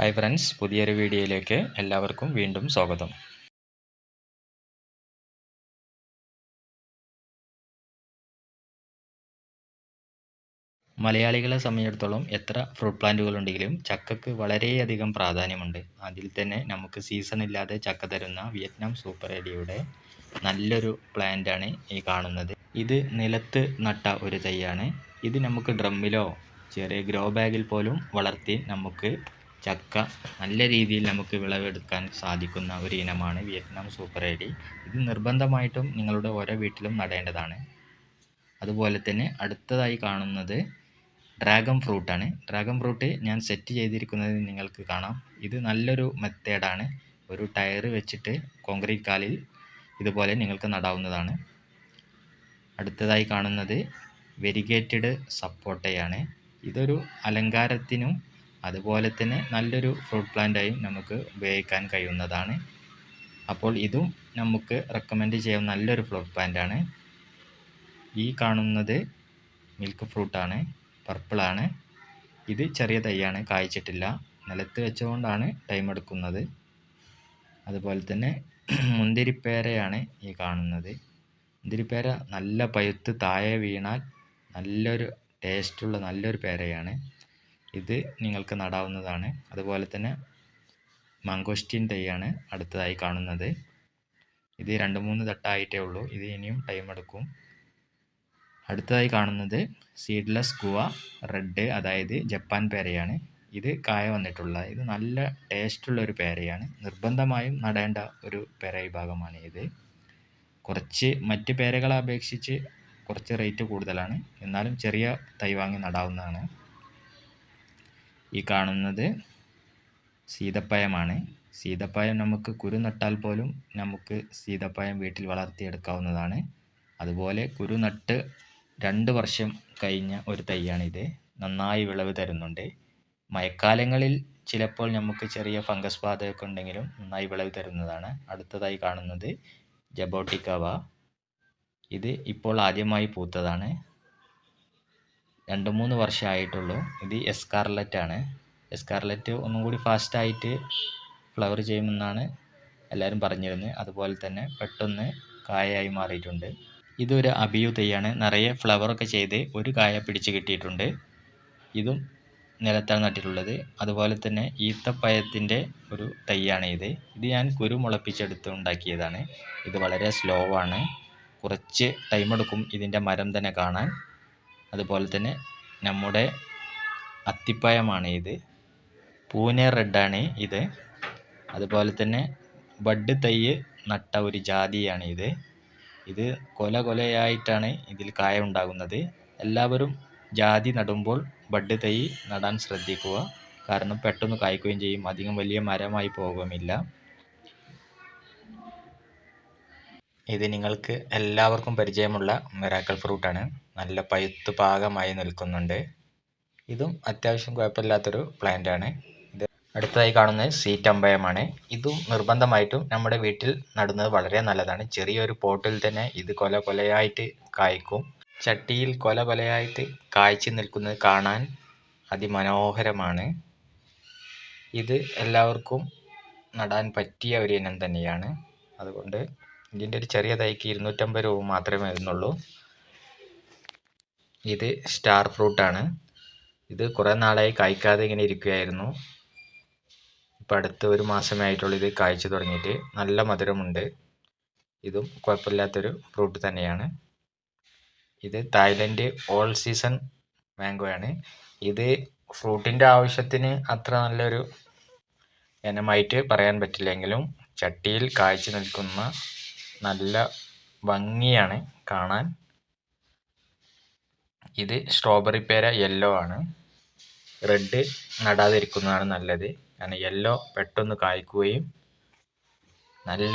Hi friends പുതിയൊരു വീഡിയോയിലേക്ക് എല്ലാവർക്കും വീണ്ടും സ്വാഗതം. മലയാളികളെ സംബന്ധിച്ചിടത്തോളം എത്ര ഫ്രൂട്ട് പ്ലാന്റുകൾ ഉണ്ടെങ്കിലും ചക്കക്ക് വളരെയധികം പ്രാധാന്യമുണ്ട്. അതിൽ തന്നെ നമുക്ക് സീസൺ ഇല്ലാതെ ചക്ക തരുന്ന വിയറ്റ്നാം സൂപ്പർ എഡിയുടെ നല്ലൊരു പ്ലാന്റാണ് ഈ കാണുന്നത്. ഇത് നിലത്ത് നട്ട ഒരു തൈയാണ്. ഇത് നമുക്ക് ഡ്രമ്മിലോ ചെറിയ ഗ്രോ ബാഗിൽ പോലും വളർത്തി നമുക്ക് ചക്ക നല്ല രീതിയിൽ നമുക്ക് വിളവെടുക്കാൻ സാധിക്കുന്ന ഒരു ഇനമാണ് വിയറ്റ്നാം സൂപ്പർ ഐഡി. ഇത് നിർബന്ധമായിട്ടും നിങ്ങളുടെ ഓരോ വീട്ടിലും നടേണ്ടതാണ്. അതുപോലെ തന്നെ അടുത്തതായി കാണുന്നത് ഡ്രാഗൺ ഫ്രൂട്ടാണ്. ഡ്രാഗൺ ഫ്രൂട്ട് ഞാൻ സെറ്റ് ചെയ്തിരിക്കുന്നത് നിങ്ങൾക്ക് കാണാം. ഇത് നല്ലൊരു മെത്തേഡാണ്. ഒരു ടയർ വെച്ചിട്ട് കോൺക്രീറ്റ് കാലിൽ ഇതുപോലെ നിങ്ങൾക്ക് നടാവുന്നതാണ്. അടുത്തതായി കാണുന്നത് വെരിഗേറ്റഡ് സപ്പോട്ടയാണ്. ഇതൊരു അലങ്കാരത്തിനും അതുപോലെ തന്നെ നല്ലൊരു ഫ്രൂട്ട് പ്ലാന്റായും നമുക്ക് ഉപയോഗിക്കാൻ കഴിയുന്നതാണ്. അപ്പോൾ ഇതും നമുക്ക് റെക്കമെൻഡ് ചെയ്യാൻ നല്ലൊരു ഫ്രൂട്ട് പ്ലാന്റാണ് ഈ കാണുന്നത് മിൽക്ക് ഫ്രൂട്ടാണ് പർപ്പിളാണ് ഇത് ചെറിയ തൈയാണ് കായ്ച്ചിട്ടില്ല. നിലത്ത് വെച്ചുകൊണ്ടാണ് ടൈം എടുക്കുന്നത്. അതുപോലെ തന്നെ മുന്തിരിപ്പേരയാണ് ഈ കാണുന്നത്. മുന്തിരിപ്പേര നല്ല പഴുത്ത് താഴെ വീണാൽ നല്ലൊരു ടേസ്റ്റുള്ള നല്ലൊരു പേരയാണ്. ഇത് നിങ്ങൾക്ക് നടാവുന്നതാണ്. അതുപോലെ തന്നെ മംഗോസ്റ്റീൻ തൈയാണ് അടുത്തതായി കാണുന്നത്. ഇത് രണ്ട് മൂന്ന് തട്ടായിട്ടേ ഉള്ളൂ. ഇത് ഇനിയും ടൈം എടുക്കും. അടുത്തതായി കാണുന്നത് സീഡ്ലെസ് ഗുവ റെഡ് അതായത് ജപ്പാൻ പേരയാണ്. ഇത് കായ വന്നിട്ടുള്ള ഇത് നല്ല ടേസ്റ്റുള്ള ഒരു പേരയാണ്. നിർബന്ധമായും നടേണ്ട ഒരു പേര വിഭാഗമാണ് ഇത്. കുറച്ച് മറ്റ് പേരകളെ അപേക്ഷിച്ച് കുറച്ച് റേറ്റ് കൂടുതലാണ്. എന്നാലും ചെറിയ തൈ വാങ്ങി നടാവുന്നതാണ്. ഈ കാണുന്നത് സീതപ്പഴമാണ് സീതപ്പഴം നമുക്ക് കുരു നട്ടാൽ പോലും നമുക്ക് സീതപ്പഴം വീട്ടിൽ വളർത്തിയെടുക്കാവുന്നതാണ്. അതുപോലെ കുരു നട്ട് രണ്ട് വർഷം കഴിഞ്ഞ ഒരു തൈയാണിത്. നന്നായി വിളവ് തരുന്നുണ്ട്. മഴക്കാലങ്ങളിൽ ചിലപ്പോൾ നമുക്ക് ചെറിയ ഫംഗസ് ബാധയൊക്കെ ഉണ്ടെങ്കിലും നന്നായി വിളവ് തരുന്നതാണ്. അടുത്തതായി കാണുന്നത് ജബോട്ടിക്കവ. ഇത് ഇപ്പോൾ ആദ്യമായി പൂത്തതാണ്. രണ്ട് മൂന്ന് വർഷമായിട്ടുള്ളൂ. ഇത് എസ്കാർലറ്റ് ആണ്. എസ്കാർലറ്റ് ഒന്നും കൂടി ഫാസ്റ്റായിട്ട് ഫ്ലവർ ചെയ്യുമെന്നാണ് എല്ലാവരും പറഞ്ഞിരുന്നത്. അതുപോലെ തന്നെ പെട്ടെന്ന് കായയായി മാറിയിട്ടുണ്ട്. ഇതൊരു അബിയു തൈയാണ്. നിറയെ ഫ്ലവറൊക്കെ ചെയ്ത് ഒരു കായ പിടിച്ച് കിട്ടിയിട്ടുണ്ട്. ഇതും നിലത്താണ് നട്ടിട്ടുള്ളത്. അതുപോലെ തന്നെ ഈത്തപ്പഴത്തിന്റെ ഒരു തൈയാണ് ഇത് ഇത് ഞാൻ കുരു മുളപ്പിച്ചെടുത്ത് ഉണ്ടാക്കിയതാണ്. ഇത് വളരെ സ്ലോ ആണ്. കുറച്ച് ടൈം എടുക്കും ഇതിന്റെ മരം തന്നെ കാണാൻ. അതുപോലെ തന്നെ നമ്മുടെ അത്തിപ്പഴമാണ് ഇത്. പൂനെ റെഡാണ് ഇത്. അതുപോലെ തന്നെ ബഡ് തൈ നട്ട ഒരു ജാതിയാണ് ഇത്. ഇത് കൊല കൊലയായിട്ടാണ് ഇതിൽ കായ ഉണ്ടാകുന്നത്. എല്ലാവരും ജാതി നടുമ്പോൾ ബഡ് തൈ നടാൻ ശ്രദ്ധിക്കുക. കാരണം പെട്ടെന്ന് കായ്ക്കുകയും ചെയ്യും. അധികം വലിയ മരമായി പോകുമില്ല ഇത് നിങ്ങൾക്ക് എല്ലാവർക്കും പരിചയമുള്ള മിറാക്കൽ ഫ്രൂട്ടാണ് നല്ല പഴുത്ത് പാകമായി നിൽക്കുന്നുണ്ട്. ഇതും അത്യാവശ്യം കുഴപ്പമില്ലാത്തൊരു പ്ലാന്റ് ആണ്. ഇത് അടുത്തതായി കാണുന്നത് സീറ്റമ്പയമാണ് ഇതും നിർബന്ധമായിട്ടും നമ്മുടെ വീട്ടിൽ നടുന്നത് വളരെ നല്ലതാണ്. ചെറിയൊരു പോട്ടിൽ തന്നെ ഇത് കൊല കൊലയായിട്ട് കായ്ക്കും. ചട്ടിയിൽ കൊല കൊലയായിട്ട് കായ്ച്ചു നിൽക്കുന്നത് കാണാൻ അതിമനോഹരമാണ്. ഇത് എല്ലാവർക്കും നടാൻ പറ്റിയ ഒരു ഇനം തന്നെയാണ്. അതുകൊണ്ട് ഇതിന്റെ ഒരു ചെറിയ തൈക്ക് ഇരുന്നൂറ്റമ്പത് രൂപ മാത്രമേ വരുന്നുള്ളൂ. ഇത് സ്റ്റാർ ഫ്രൂട്ടാണ് ഇത് കുറേ നാളായി കായ്ക്കാതെ ഇങ്ങനെ ഇരിക്കുകയായിരുന്നു. ഇപ്പം അടുത്ത ഒരു മാസമേ ആയിട്ടുള്ളൂ ഇത് കായ്ച്ചു തുടങ്ങിയിട്ട്. നല്ല മധുരമുണ്ട്. ഇതും കുഴപ്പമില്ലാത്തൊരു ഫ്രൂട്ട് തന്നെയാണ്. ഇത് തായ്ലൻഡ് ഓൾ സീസൺ മാംഗോ ആണ്. ഇത് ഫ്രൂട്ടിന്റെ ആവശ്യത്തിന് അത്ര നല്ലൊരു ഇനമായിട്ട് പറയാൻ പറ്റില്ലെങ്കിലും ചട്ടിയിൽ കായ്ച്ചു നിൽക്കുന്ന നല്ല ഭംഗിയാണ് കാണാൻ. ഇത് സ്ട്രോബെറി പേര യെല്ലോ ആണ്. റെഡ് നടാതിരിക്കുന്നതാണ് നല്ലത്. കാരണം യെല്ലോ പെട്ടെന്ന് കായ്ക്കുകയും നല്ല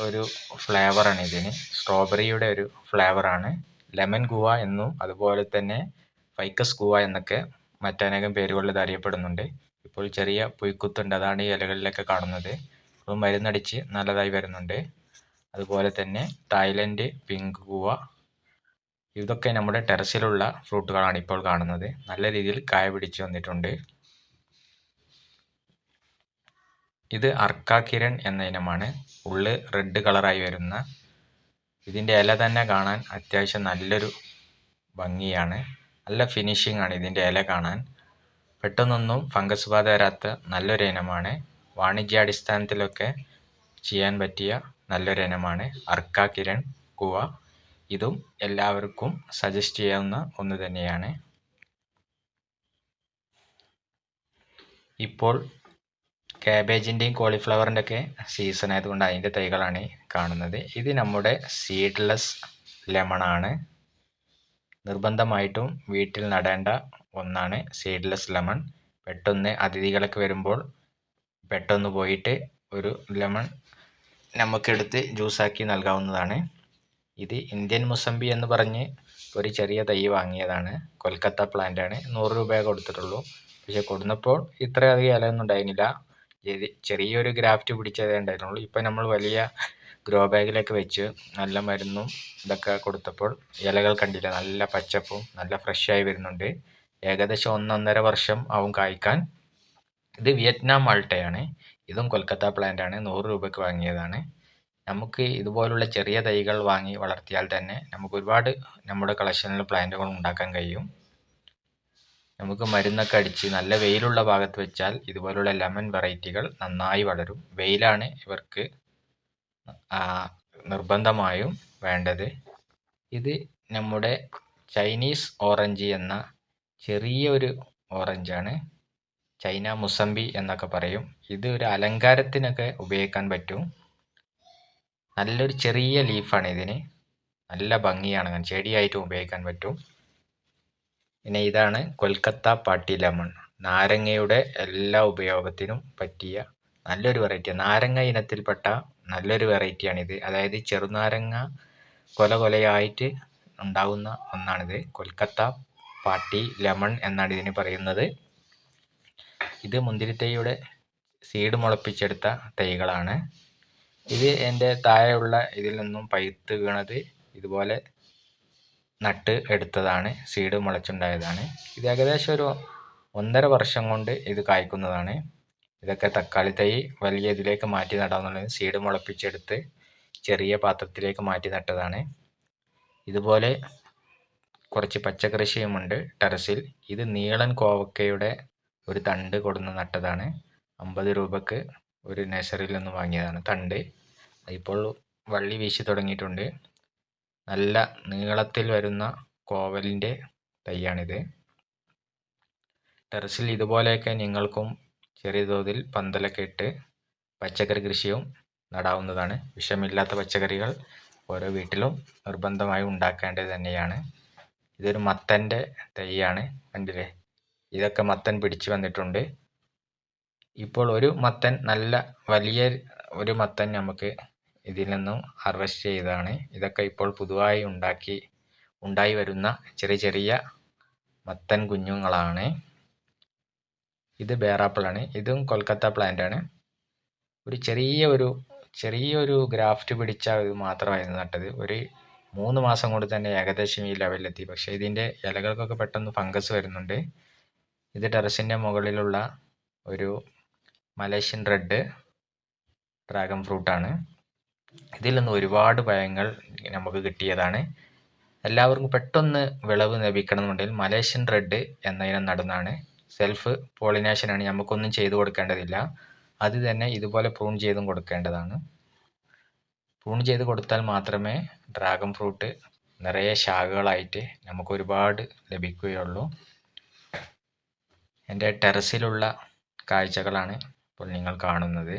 ഒരു ഫ്ലേവറാണ് ഇതിന്. സ്ട്രോബെറിയുടെ ഒരു ഫ്ലേവറാണ് ലെമൺ ഗുവ എന്നും അതുപോലെ തന്നെ ഫൈക്കസ് ഗുവ എന്നൊക്കെ മറ്റനേകം പേരുകളിൽ അറിയപ്പെടുന്നുണ്ട്. ഇപ്പോൾ ചെറിയ പുയ്ക്കുത്തുണ്ട്. അതാണ് ഈ ഇലകളിലൊക്കെ കാണുന്നത്. അപ്പോൾ മരുന്നടിച്ച് നല്ലതായി വരുന്നുണ്ട്. അതുപോലെ തന്നെ തായ്ലൻഡ് പിങ്ക് ഗുവ ഇതൊക്കെ നമ്മുടെ ടെറസിലുള്ള ഫ്രൂട്ടുകളാണ് ഇപ്പോൾ കാണുന്നത്. നല്ല രീതിയിൽ കായ പിടിച്ചു വന്നിട്ടുണ്ട്. ഇത് അർക്കാക്കിരൺ എന്ന ഇനമാണ്. ഉള്ള് റെഡ് കളറായി വരുന്ന. ഇതിന്റെ ഇല തന്നെ കാണാൻ അത്യാവശ്യം നല്ലൊരു ഭംഗിയാണ്. നല്ല ഫിനിഷിംഗ് ആണ് ഇതിന്റെ ഇല കാണാൻ. പെട്ടെന്നൊന്നും ഫംഗസ് ബാധ വരാത്ത നല്ലൊരു ഇനമാണ്. വാണിജ്യാടിസ്ഥാനത്തിലൊക്കെ ചെയ്യാൻ പറ്റിയ നല്ലൊരു ഇനമാണ് അർക്കാക്കിരൺ കിരൺ കുവ. ഇതും എല്ലാവർക്കും സജസ്റ്റ് ചെയ്യാവുന്ന ഒന്ന് തന്നെയാണ്. ഇപ്പോൾ കാബേജിന്റെയും കോളിഫ്ലവറിന്റെ ഒക്കെ സീസൺ ആയതുകൊണ്ട് അതിന്റെ തൈകളാണ് കാണുന്നത്. ഇത് നമ്മുടെ സീഡ്ലെസ് ലെമണാണ് നിർബന്ധമായിട്ടും വീട്ടിൽ നടേണ്ട ഒന്നാണ് സീഡ്ലെസ് ലെമൺ പെട്ടെന്ന് അതിഥികളൊക്കെ വരുമ്പോൾ പെട്ടെന്ന് പോയിട്ട് ഒരു ലെമൺ നമുക്കെടുത്ത് ജ്യൂസാക്കി നൽകാവുന്നതാണ്. ഇത് ഇന്ത്യൻ മുസംബി എന്ന് പറഞ്ഞ് ഒരു ചെറിയ തൈ വാങ്ങിയതാണ്. കൊൽക്കത്ത പ്ലാന്റാണ് നൂറ് രൂപയെ കൊടുത്തിട്ടുള്ളൂ. പക്ഷെ കൊടുന്നപ്പോൾ ഇത്രയധികം ഇലയൊന്നും ഉണ്ടായിരുന്നില്ല. ചെറിയൊരു ഗ്രാഫ്റ്റ് പിടിച്ചതേ ഉണ്ടായിരുന്നുള്ളൂ. ഇപ്പം നമ്മൾ വലിയ ഗ്രോ ബാഗിലൊക്കെ വെച്ച് നല്ല മരുന്നും ഇതൊക്കെ കൊടുത്തപ്പോൾ ഇലകൾ കണ്ടില്ല. നല്ല പച്ചപ്പും നല്ല ഫ്രഷായി വരുന്നുണ്ട്. ഏകദേശം ഒന്നൊന്നര വർഷം ആവും കായ്ക്കാൻ. ഇത് വിയറ്റ്നാം മാൾട്ടയാണ് ഇതും കൊൽക്കത്ത പ്ലാന്റ് ആണ്. നൂറ് രൂപയ്ക്ക് വാങ്ങിയതാണ്. നമുക്ക് ഇതുപോലുള്ള ചെറിയ തൈകൾ വാങ്ങി വളർത്തിയാൽ തന്നെ നമുക്ക് ഒരുപാട് നമ്മുടെ കളക്ഷനിൽ പ്ലാന്റുകൾ ഉണ്ടാക്കാൻ കഴിയും. നമുക്ക് മരുന്നൊക്കെ അടിച്ച് നല്ല വെയിലുള്ള ഭാഗത്ത് വെച്ചാൽ ഇതുപോലുള്ള ലെമൺ വെറൈറ്റികൾ നന്നായി വളരും. വെയിലാണ് ഇവർക്ക് നിർബന്ധമായും വേണ്ടത്. ഇത് നമ്മുടെ ചൈനീസ് ഓറഞ്ച് എന്ന ചെറിയ ഒരു ഓറഞ്ചാണ് ചൈന മുസമ്പി എന്നൊക്കെ പറയും. ഇത് ഒരു അലങ്കാരത്തിനൊക്കെ ഉപയോഗിക്കാൻ പറ്റും. നല്ലൊരു ചെറിയ ലീഫാണ് ഇതിന്. നല്ല ഭംഗിയാണ് ചെടിയായിട്ടും ഉപയോഗിക്കാൻ പറ്റും. പിന്നെ ഇതാണ് കൊൽക്കത്ത പാട്ടി ലെമൺ. നാരങ്ങയുടെ എല്ലാ ഉപയോഗത്തിനും പറ്റിയ നല്ലൊരു വെറൈറ്റി നാരങ്ങ ഇനത്തിൽപ്പെട്ട നല്ലൊരു വെറൈറ്റിയാണിത് അതായത് ചെറുനാരങ്ങ കൊല കൊലയായിട്ട് ഉണ്ടാകുന്ന ഒന്നാണിത്. കൊൽക്കത്ത പാട്ടി ലെമൺ എന്നാണ് ഇതിന് പറയുന്നത്. ഇത് മുന്തിരിത്തൈയുടെ സീഡ് മുളപ്പിച്ചെടുത്ത തൈകളാണ്. ഇത് എന്റെ താഴെയുള്ള ഇതിൽ നിന്നും പഴുത്ത് വീണത് ഇതുപോലെ നട്ട് എടുത്തതാണ് സീഡ് മുളച്ചുണ്ടായതാണ്. ഇത് ഏകദേശം ഒരു ഒന്നര വർഷം കൊണ്ട് ഇത് കായ്ക്കുന്നതാണ്. ഇതൊക്കെ തക്കാളി തൈ വലിയ ഇതിലേക്ക് മാറ്റി നടാവുന്നതാണ് സീഡ് മുളപ്പിച്ചെടുത്ത് ചെറിയ പാത്രത്തിലേക്ക് മാറ്റി നട്ടതാണ്. ഇതുപോലെ കുറച്ച് പച്ചക്കൃഷിയുമുണ്ട് ടെറസിൽ. ഇത് നീളൻ കോവക്കയുടെ ഒരു തണ്ട് കൊടുന്ന് നട്ടതാണ്. അമ്പത് രൂപക്ക് ഒരു നഴ്സറിയിൽ നിന്ന് വാങ്ങിയതാണ്. തണ്ട്. ഇപ്പോൾ വള്ളി വീശി തുടങ്ങിയിട്ടുണ്ട്. നല്ല നീളത്തിൽ വരുന്ന കോവലിന്റെ തൈയാണിത്. ടെറസിൽ ഇതുപോലെയൊക്കെ നിങ്ങൾക്കും ചെറിയ തോതിൽ പന്തലൊക്കെ ഇട്ട് പച്ചക്കറി കൃഷിയും നടാവുന്നതാണ്. വിഷമില്ലാത്ത പച്ചക്കറികൾ ഓരോ വീട്ടിലും നിർബന്ധമായും ഉണ്ടാക്കേണ്ടത് തന്നെയാണ്. ഇതൊരു മത്തന്റെ തൈയാണ് കണ്ടില്ലേ? ഇതൊക്കെ മത്തൻ പിടിച്ചു വന്നിട്ടുണ്ട്. ഇപ്പോൾ ഒരു മത്തൻ നല്ല വലിയ ഒരു മത്തൻ നമുക്ക് ഇതിൽ നിന്നും ഹാർവെസ്റ്റ് ചെയ്തതാണ്. ഇതൊക്കെ ഇപ്പോൾ പുതുതായി ഉണ്ടാക്കി ഉണ്ടായി വരുന്ന ചെറിയ ചെറിയ മത്തൻ കുഞ്ഞുങ്ങളാണ്. ഇത് ബേറാപ്പിളാണ്. ഇതും കൊൽക്കത്ത പ്ലാന്റ് ആണ്. ഒരു ചെറിയ ഒരു ചെറിയൊരു ഗ്രാഫ്റ്റ് പിടിച്ച ഇത് മാത്രമായിരുന്നു നട്ടത്. ഒരു മൂന്ന് മാസം കൊണ്ട് തന്നെ ഏകദേശം ഈ ലെവലിലെത്തി പക്ഷേ ഇതിന്റെ ഇലകൾക്കൊക്കെ പെട്ടെന്ന് ഫംഗസ് വരുന്നുണ്ട്. ഇത് ടെറസിന്റെ മുകളിലുള്ള ഒരു മലേഷ്യൻ റെഡ് ഡ്രാഗൺ ഫ്രൂട്ടാണ് ഇതിൽ നിന്ന് ഒരുപാട് പഴങ്ങൾ നമുക്ക് കിട്ടിയതാണ്. എല്ലാവർക്കും പെട്ടെന്ന് വിളവ് ലഭിക്കണമെന്നുണ്ടെങ്കിൽ മലേഷ്യൻ റെഡ് എന്നതിനം നടന്നാണ്. സെൽഫ് പോളിനേഷനാണ് നമുക്കൊന്നും ചെയ്തു കൊടുക്കേണ്ടതില്ല. അത് തന്നെ ഇതുപോലെ പ്രൂൺ ചെയ്തും കൊടുക്കേണ്ടതാണ്. പ്രൂൺ ചെയ്ത് കൊടുത്താൽ മാത്രമേ ഡ്രാഗൺ ഫ്രൂട്ട് നിറയെ ശാഖകളായിട്ട് നമുക്ക് ഒരുപാട് ലഭിക്കുകയുള്ളൂ. എന്റെ ടെറസിലുള്ള കാഴ്ചകളാണ് ഇപ്പോൾ നിങ്ങൾ കാണുന്നത്.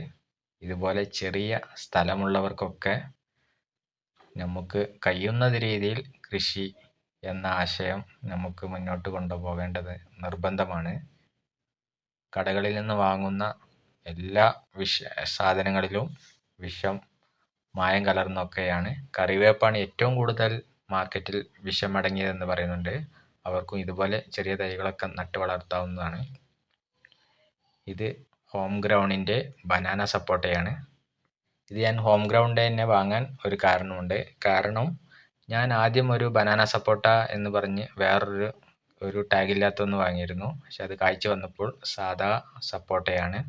ഇതുപോലെ ചെറിയ സ്ഥലമുള്ളവർക്കൊക്കെ നമുക്ക് കഴിയുന്ന രീതിയിൽ കൃഷി എന്ന ആശയം നമുക്ക് മുന്നോട്ട് കൊണ്ടുപോകേണ്ടത് നിർബന്ധമാണ്. കടകളിൽ നിന്ന് വാങ്ങുന്ന എല്ലാ വിഷ സാധനങ്ങളിലും വിഷം മായം കലർന്നൊക്കെയാണ്. കറിവേപ്പാണ് ഏറ്റവും കൂടുതൽ മാർക്കറ്റിൽ വിഷമടങ്ങിയതെന്ന് പറയുന്നുണ്ട്. അവർക്കും ഇതുപോലെ ചെറിയ തൈകളൊക്കെ നട്ടു വളർത്താവുന്നതാണ് ഇത് ഹോം ഗ്രൗണ്ടിന്റെ ബനാന സപ്പോട്ടയാണ് ഇത് ഞാൻ ഹോം ഗ്രൗണ്ട് തന്നെ വാങ്ങാൻ ഒരു കാരണമുണ്ട്. കാരണം ഞാൻ ആദ്യം ഒരു ബനാന സപ്പോട്ട എന്ന് പറഞ്ഞ് വേറൊരു ഒരു ടാഗില്ലാത്തൊന്ന് വാങ്ങിയിരുന്നു. പക്ഷെ അത് കായ്ച്ചു വന്നപ്പോൾ സാധാ സപ്പോട്ടയാണ്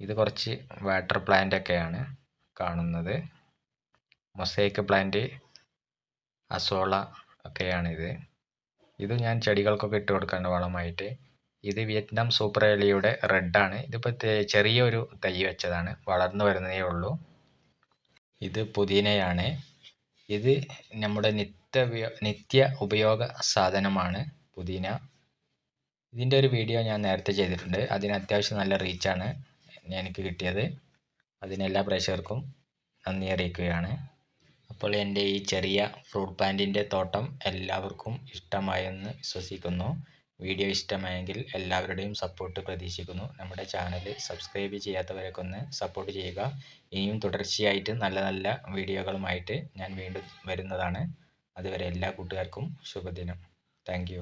ഇത് കുറച്ച് വാട്ടർ പ്ലാന്റ് ഒക്കെയാണ് കാണുന്നത്. മൊസൈക്ക് പ്ലാന്റ് അസോള ഒക്കെയാണിത്. ഇത് ഞാൻ ചെടികൾക്കൊക്കെ ഇട്ട് കൊടുക്കാറുണ്ട് വളമായിട്ട്. ഇത് വിയറ്റ്നാം സൂപ്പർ ഏലിയുടെ റെഡാണ് ഇതിപ്പോൾ ചെറിയൊരു തൈ വെച്ചതാണ്. വളർന്നു വരുന്നതേ ഉള്ളൂ. ഇത് പുതിനയാണ്. ഇത് നമ്മുടെ നിത്യ നിത്യ ഉപയോഗ സാധനമാണ് പുതിന. ഇതിന്റെ ഒരു വീഡിയോ ഞാൻ നേരത്തെ ചെയ്തിട്ടുണ്ട്. അതിന് അത്യാവശ്യം നല്ല റീച്ചാണ് എനിക്ക് കിട്ടിയത്. അതിന് എല്ലാ പ്രേക്ഷകർക്കും നന്ദി അറിയിക്കുകയാണ്. അപ്പോൾ എന്റെ ഈ ചെറിയ ഫ്രൂട്ട് പ്ലാന്റിന്റെ തോട്ടം എല്ലാവർക്കും ഇഷ്ടമായെന്ന് വിശ്വസിക്കുന്നു. വീഡിയോ ഇഷ്ടമായെങ്കിൽ എല്ലാവരുടെയും സപ്പോർട്ട് പ്രതീക്ഷിക്കുന്നു. നമ്മുടെ ചാനൽ സബ്സ്ക്രൈബ് ചെയ്യാത്തവരൊക്കെ ഒന്ന് സപ്പോർട്ട് ചെയ്യുക. ഇനിയും തുടർച്ചയായിട്ട് നല്ല നല്ല വീഡിയോകളുമായിട്ട് ഞാൻ വീണ്ടും വരുന്നതാണ്. അതുവരെ എല്ലാ കൂട്ടുകാർക്കും ശുഭദിനം. താങ്ക്